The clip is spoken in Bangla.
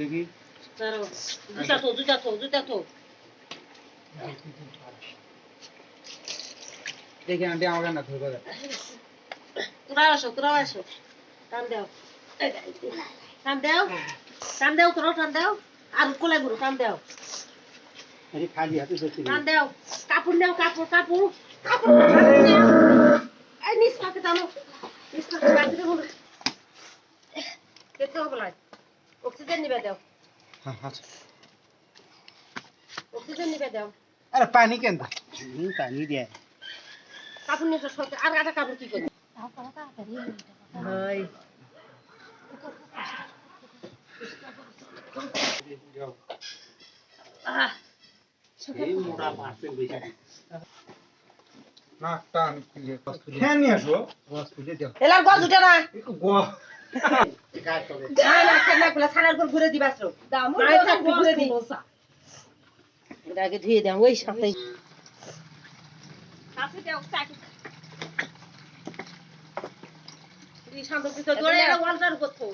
দেখি জুতা তো জুতা তো জুতা তো দেখি আন্টি আমাকে না ধরবে তোরা আসো তোরা আসো টান দাও টান দাও টান দাও তোরা টান দাও আর কোলে গুরু টান দাও আরে খালি হাতে সত্যি টান দাও কাপড় এই নিস পাকে টানো নিস পাকে কেটে হবে লাই অক্সিজেন নিবে দাও। হ্যাঁ আচ্ছা। অক্সিজেন নিবে দাও। আরে পানি কেন পানি দিয়ে কাপড় নিয়ে সরকার। আর একটা কাপড় কি করবে হাই। আহ। এই মোটা পার্সেল বেশি না টান খুলে হ্যাঁ নিয়ে আসো। বস খুলে দাও। এলার গজ উঠে না। একটু আগে ধুয়ে দাও ওই সাথে শান্ত দৌড়ে ওয়ালটার করতো।